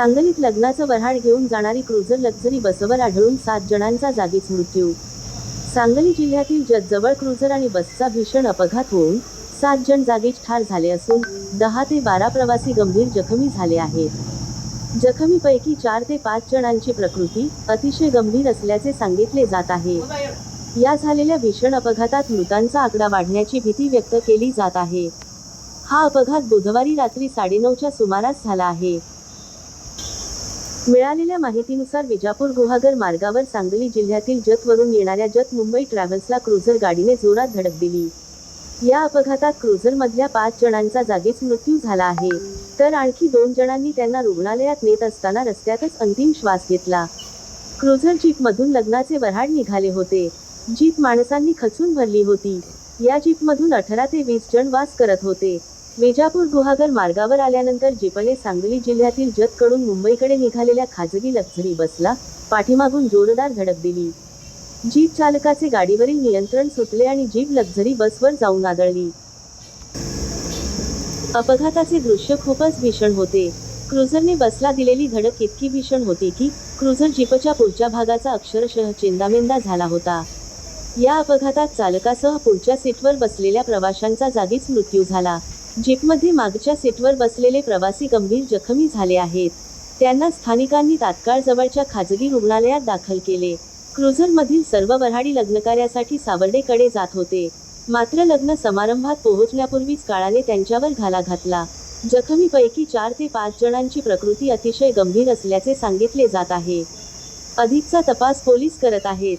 सांगलीत लग्नाचं वऱ्हाड घेऊन जाणारी क्रुझर लक्झरी बसवर आढळून सात जणांचा जागीच मृत्यू. सांगली जिल्ह्यातील जतजवळ क्रुझर आणि बसचा भीषण अपघात होऊन सात जण जागीच ठार झाले असून दहा ते बारा प्रवासी गंभीर जखमी झाले आहेत. जखमीपैकी चार ते पाच जणांची प्रकृती अतिशय गंभीर असल्याचे सांगितले जात आहे. या झालेल्या भीषण अपघातात मृतांचा आकडा वाढण्याची भीती व्यक्त केली जात आहे. हा अपघात बुधवारी रात्री साडेनऊच्या सुमारास झाला आहे. मिळालेल्या माहितीनुसार विजापूर गुहागर मार्गावर सांगली जिल्ह्यातील जतवरून येणाऱ्या जत मुंबई ट्रॅव्हल्सला क्रुझर गाडीने जोरात धडक दिली. या अपघातात क्रुझरमधल्या पाच जणांचा जागीच मृत्यू झाला आहे. तर आणखी दोन जणांनी त्यांना रुग्णालयात नेत असताना रस्त्यातच अंतिम श्वास घेतला. क्रुझर जीपमधून लग्नाचे वऱ्हाड निघाले होते. जीप माणसांनी खचून भरली होती. या जीपमधून अठरा ते वीस जण वास करत होते. विजापूर गुहागर मार्गावर आल्यानंतर जीपने सांगली जिल्ह्यातील जतकडून मुंबईकडे निघालेल्या खाजगी लक्झरी बसला पाठीमागून जोरदार धडक दिली. जीप चालकाचे गाडीवरील नियंत्रण सुटले आणि जीप लक्झरी बसवर जाऊन आदळली. अपघाताचे दृश्य खूपच भीषण होते. क्रुझरने बसला दिलेली धडक इतकी भीषण होती की क्रुझर जीपच्या पुढच्या भागाचा अक्षरशः चेंदामेंदा झाला होता. या अपघातात चालकासह पुढच्या सीटवर बसलेल्या प्रवाशांचा जागीच मृत्यू झाला. जीपमध्ये मागच्या सीटवर बसलेले प्रवासी गंभीर जखमी झाले आहेत. त्यांना स्थानिकांनी तात्काळ जवळच्या खाजगी रुग्णालयात दाखल केले. क्रुझरमधील सर्व वऱ्हाडी लग्नकार्यासाठी सावर्डेकडे जात होते. मात्र लग्न समारंभात पोहोचण्यापूर्वीच काळाने त्यांच्यावर घाला घातला. जखमीपैकी चार ते पाच जणांची प्रकृती अतिशय गंभीर असल्याचे सांगितले जात आहे. अधिकचा तपास पोलीस करत आहेत.